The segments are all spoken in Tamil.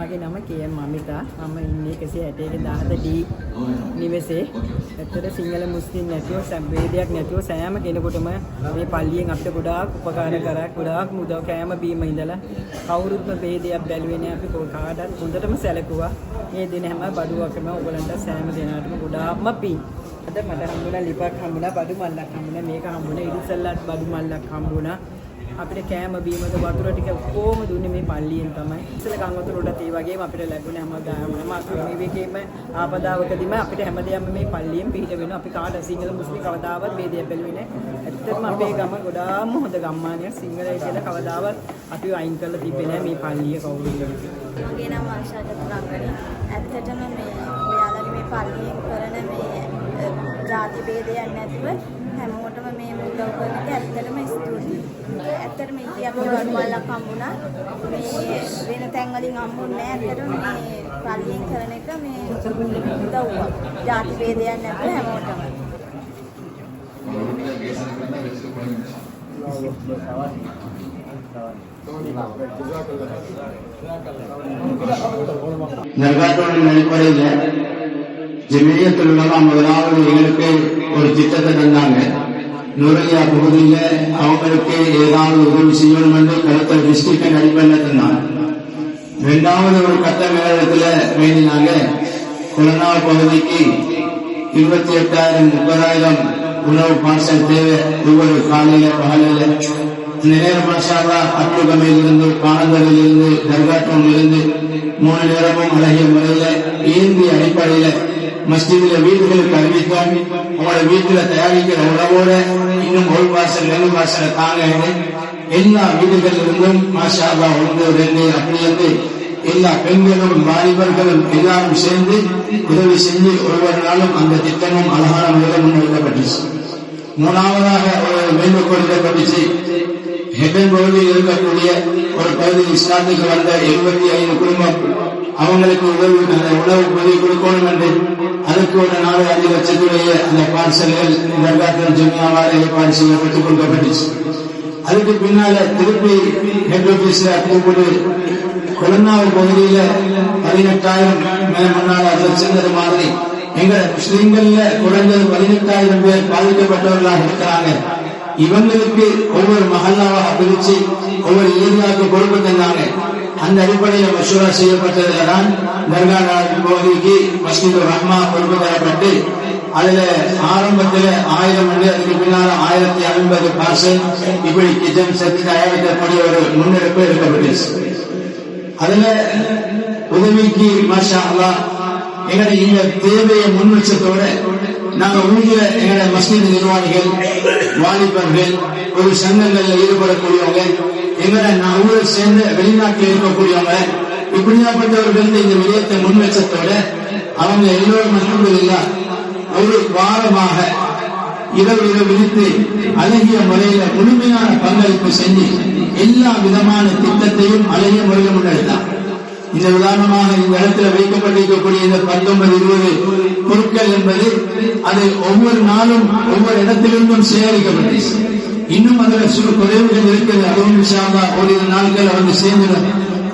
මගේ නම කේ.එම්. මමිතා. මම ඉන්නේ 161 D නිවසේ. ඇත්තට සිංහල මුස්ලිම් නැතුව සෑම ભેදයක් නැතුව සෑම කෙනෙකුටම මේ පල්ලියෙන් අපිට ගොඩාක් උපකාර කරා. ගොඩාක් මුදව කෑම බීම ඉඳලා කවුරුත්ම ભેදයක් බැලුවේ නෑ අපි කො- කාටවත් හොඳටම සැලකුවා. මේ දින හැම බඩුවකම ඔයගලන්ට සෑම දෙනාටම ගොඩාක්ම පිං. අද මට හම්බුණා ලිපක් හම්බුණා බඩු මල්ලක් හම්බුණා මේක හම්බුණා ඉරිසල්ලත් බඩු මල්ලක් හම්බුණා. අපිට කෑම බීමද වතුර ටික කොහොම දුන්නේ මේ පල්ලියෙන් තමයි. ඉතල ගම් වතුර උඩත් ඒ වගේම අපිට ලැබුණේ හැමදාම මේ වේකේම ආපදාවකදීම අපිට හැමදේම මේ පල්ලියෙන් පිට වෙනවා. අපි කාට සිංහල මුස්ලිම් කවදාවත් ભેදයක් බැලුවේ නැහැ. ඇත්තටම අපේ ගම ගොඩාක් හොඳ ගම්මානයක්. සිංහලයි කියලා කවදාවත් අපි අයින් කරලා තිබ්බේ නැහැ මේ පල්ලිය කවුරුත්. මගේ නම ආශා චතුරංගනි. ඇත්තටම මේ ඔයාලගේ මේ පල්ලියෙන් කරන මේ අ, ජාති ભેදයක් නැතුව හැමෝටම මේ උදව් කරන එක ඇත්තටම ස්තුතියි. ඇත්තටම ඉතින් අපි බඩු වලක් හම්බුණා. මේ වෙන තැන් වලින් හම්බුන්නේ නැහැ. ඇත්තටම මේ පල්ලියෙන් කරන එක මේ උදව්වක්. ಜಾති ભેදයක් නැතුව හැමෝටම. ජනගහනවලින් මැලි කරේ නෑ ஜெமியத்தில் உள்ளதான் முதலாவது எங்களுக்கு ஒரு திட்டத்தை தந்தாங்க. நுரையா பகுதியில அவங்களுக்கு ஏதாவது உதவி செய்யணும் என்று கருத்தை டிஸ்ட்ரிக்ட் அடிப்படையில் தந்தாங்க. இரண்டாவது ஒரு கட்ட மேலத்துல வேண்டினாங்க கொலனா பகுதிக்கு இருபத்தி எட்டாயிரம் முப்பதாயிரம் உணவு பார்சல் தேவை ஒவ்வொரு காலையில பகலில. இந்த நேரம் மாஷாவா அட்டுகமையிலிருந்து காணந்தரிலிருந்து தர்காட்டோனிலிருந்து மூணு நேரமும் அழகிய முறையில இயந்திய அடிப்படையில மஸ்ஜிதில வீடுகளுக்கு அறிவித்தோம் உங்களோட வீட்டுல தயாரிக்கிற உணவோட இன்னும் ஒரு பார்சல் ரெண்டு பார்சல் தாங்க எல்லா வீடுகளிலிருந்தும் மாஷாபா ஒன்று ரெண்டு அப்படி வந்து எல்லா பெண்களும் வாலிபர்களும் எல்லாரும் சேர்ந்து உதவி செஞ்சு ஒவ்வொரு நாளும் அந்த திட்டமும் அழகான முறையில் முன்னெடுக்கப்பட்டுச்சு மூணாவதாக ஒரு வேண்டுகோள் இடப்பட்டுச்சு ஹெபன் பகுதியில் இருக்கக்கூடிய ஒரு பகுதியில் இஸ்லாத்துக்கு வந்த எழுபத்தி ஐந்து குடும்பம் அவங்களுக்கு உதவி அந்த உணவு உதவி கொடுக்கணும் என்று அதுக்கு ஒரு நாலு அஞ்சு லட்சத்துடைய அந்த பார்சல்கள் தர்காத்தில் ஜமியாவால் ஏற்பாடு செய்யப்பட்டு கொடுக்கப்பட்டுச்சு. அதுக்கு பின்னால திருப்பி ஹெட் ஆபீஸ்ல கூப்பிட்டு கொலனாவு பகுதியில பதினெட்டாயிரம் மே- முன்னாள் அதில் சென்றது மாதிரி எங்க முஸ்லீம்கள்ல குறைந்தது பதினெட்டாயிரம் பேர் பாதிக்கப்பட்டவர்களாக இருக்கிறாங்க. இவங்களுக்கு ஒவ்வொரு மகல்லாவாக பிரிச்சு ஒவ்வொரு ஏரியாவுக்கு பொறுப்பு தந்தாங்க. அந்த அடிப்படையில் மசூரா செய்யப்பட்டதுதான் தர்கா பகுதிக்கு மஸ்ஜிது ரஹ்மா பொறுப்பு தரப்பட்டு அதுல ஆரம்பத்துல ஆயிரம் அண்டு அதுக்கு பின்னால ஆயிரத்தி ஐம்பது பார்சல் இப்படி கிச்சன் செட்டு தயாரிக்கக்கூடிய ஒரு முன்னெடுப்பு எடுக்கப்பட்டுச்சு அதுல உதவிக்கு மாஷா அல்லா எங்களை இந்த தேவையை முன் வச்சதோட நாங்க ஊர்ல எங்களை மஸ்ஜித் நிர்வாகிகள் வாலிபர்கள் ஒரு சங்கங்கள்ல ஈடுபடக்கூடியவங்க எங்களுடைய நான் ஊரை சேர்ந்த வெளிநாட்டில் இருக்கக்கூடியவங்க இப்படியாப்பட்டவர்கள் இந்த விடயத்தை முன்வெச்சத்தோட அவங்க எல்லோரும் அல்ஹம்துலில்லாஹ் ஒரு வாரமாக இரவு இரவு விழித்து அழகிய முறையில முழுமையான பங்களிப்பு செஞ்சு எல்லா விதமான திட்டத்தையும் அழகிய முறையில் முன்னெடுத்தார் இந்த உதாரணமாக இந்த இடத்துல வைக்கப்பட்டிருக்கக்கூடிய இந்த பத்தொன்பது இருபது பொருட்கள் என்பது அது ஒவ்வொரு நாளும் ஒவ்வொரு இடத்திலிருந்தும் சேகரிக்கப்பட்டு இன்னும் அதில் சிறு குறைவுகள் இருக்கிறது. அதுவும் விஷயமா ஓரிரு நாட்கள் வந்து சேர்ந்தனர்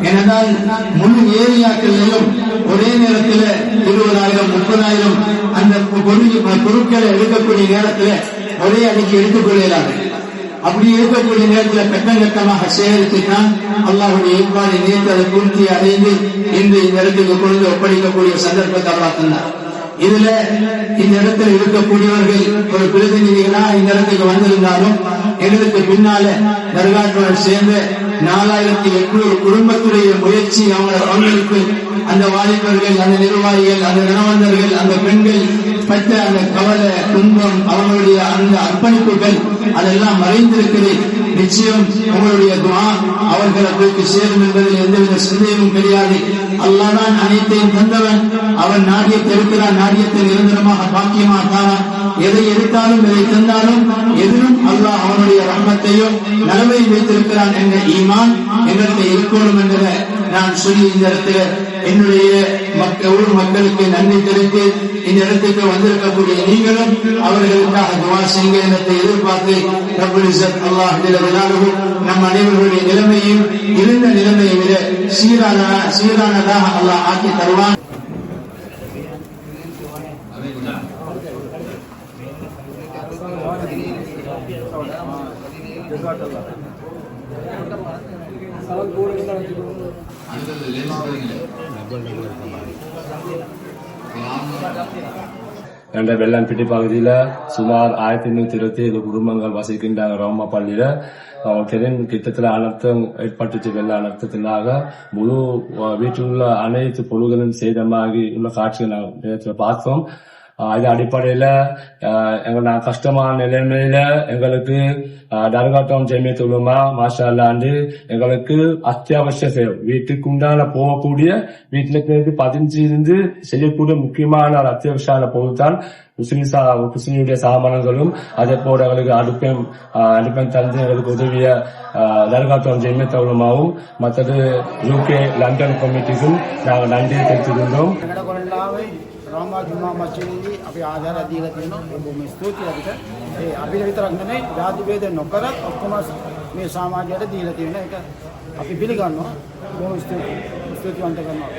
ஏனென்றால் முழு ஏரியாக்களிலும் ஒரே நேரத்தில் இருபதாயிரம் முப்பதாயிரம் அந்த பொருட்களை எடுக்கக்கூடிய நேரத்தில் ஒரே அடிக்கு எடுத்துக் கொள்ளலாது அப்படி இருக்கக்கூடிய நேரத்தில் கட்டம் கட்டமாக சேகரித்துத்தான் அல்லாஹுடைய ஏற்பாடு நேற்று அதை பூர்த்தி அடைந்து இன்று இந்த இடத்துக்கு கொண்டு ஒப்படைக்கக்கூடிய சந்தர்ப்பத்தை அல்லாஹ் இதுல இந்த இடத்துல இருக்கக்கூடியவர்கள் ஒரு பிரதிநிதிகளா இந்த இடத்துக்கு வந்திருந்தாலும் எங்களுக்கு பின்னால தர்காட்டோட சேர்ந்த நாலாயிரத்தி எட்நூறு குடும்பத்துடைய முயற்சி அவங்க பங்களிப்பு. அந்த வாலிபர்கள் அந்த நிர்வாகிகள் அந்த கணவந்தர்கள் அந்த பெண்கள் பட்ட அந்த கவலை துன்பம் அவங்களுடைய அந்த அர்ப்பணிப்புகள் அதெல்லாம் மறைந்திருக்கிறது நிச்சயம் உங்களுடைய துவா அவர்களை போய்க்கு சேரும் என்பதில் எந்தவித சந்தேகமும் கிடையாது. அல்லாதான் அனைத்தையும் தந்தவன். அவன் நாடியத்தை இருக்கிறான் நாடியத்தை நிரந்தரமாக பாக்கியமாக எதை எடுத்தாலும் எதை தந்தாலும் எதிலும் அல்லாஹ் அவனுடைய ரஹ்மத்தையும் நலவை வைத்திருக்கிறான் என்ற ஈமான் எங்களுக்கு இருக்கணும் என்ற நான் சொல்லி இந்த இடத்துல என்னுடைய மக்கள் ஊர் மக்களுக்கு நன்றி தெரிவித்து இந்த இடத்துக்கு வந்திருக்கக்கூடிய நீங்களும் அவர்களுக்காக துவா செய்யுங்க என்னத்தை எதிர்பார்த்து அல்லாஹ் ஜலாலுஹு நம் அனைவர்களுடைய நிலைமையும் இருந்த நிலைமையை விட சீரான சீரானதாக அல்லாஹ் ஆக்கி தருவான். என்ற வெள்ளம்பிட்டி பகுதியில் சுமார் ஆயிரத்தி எண்ணூத்தி இருபத்தி ஏழு குடும்பங்கள் வசிக்கின்றாங்க ரோமா பள்ளியில அவங்க தெரியும் கிட்டத்தில் அனர்த்தம் ஏற்பட்டுச்சு வெள்ள அனர்த்தத்தினாக முழு வீட்டில் உள்ள அனைத்து பொருள்களும் சேதமாகி உள்ள காட்சிகள் நாங்கள் நேரத்தில் பார்த்தோம். இது அடிப்படையில் எங்கள் நான் கஷ்டமான நிலைமையில எங்களுக்கு தர்காத்தம் ஜெமியத்துலமா மாஷா அல்லாண்டு எங்களுக்கு அத்தியாவசிய தேவை வீட்டுக்கு உண்டான போகக்கூடிய வீட்டில் பதிஞ்சு இருந்து செய்யக்கூடிய முக்கியமான ஒரு அத்தியாவசியமான பொருள் முஸ்லிம் சா முஸ்லிமுடைய சாமான்களும். அதே போல எங்களுக்கு அடுப்பையும் அடுப்பையும் தந்து எங்களுக்கு உதவிய தர்காத்தம் ஜெமியத்தவளமாவும் மற்றது யூகே லண்டன் கமிட்டிக்கும் நாங்கள் நன்றியை தெரிவித்துக்கொண்டோம் රාමා ජුමා මච්චේදී අපි ආධාර දීලා තියෙනවා. බොහොම ස්තුතියි අපිට. ඒ අපිට විතරක් නෙමෙයි ජාති ભેද නොකරත් ඔක්කොම මේ සමාජයට දීලා තියෙන එක අපි පිළිගන්නවා. බොහොම ස්තුතියි. ස්තුතිවන්ත කරනවා.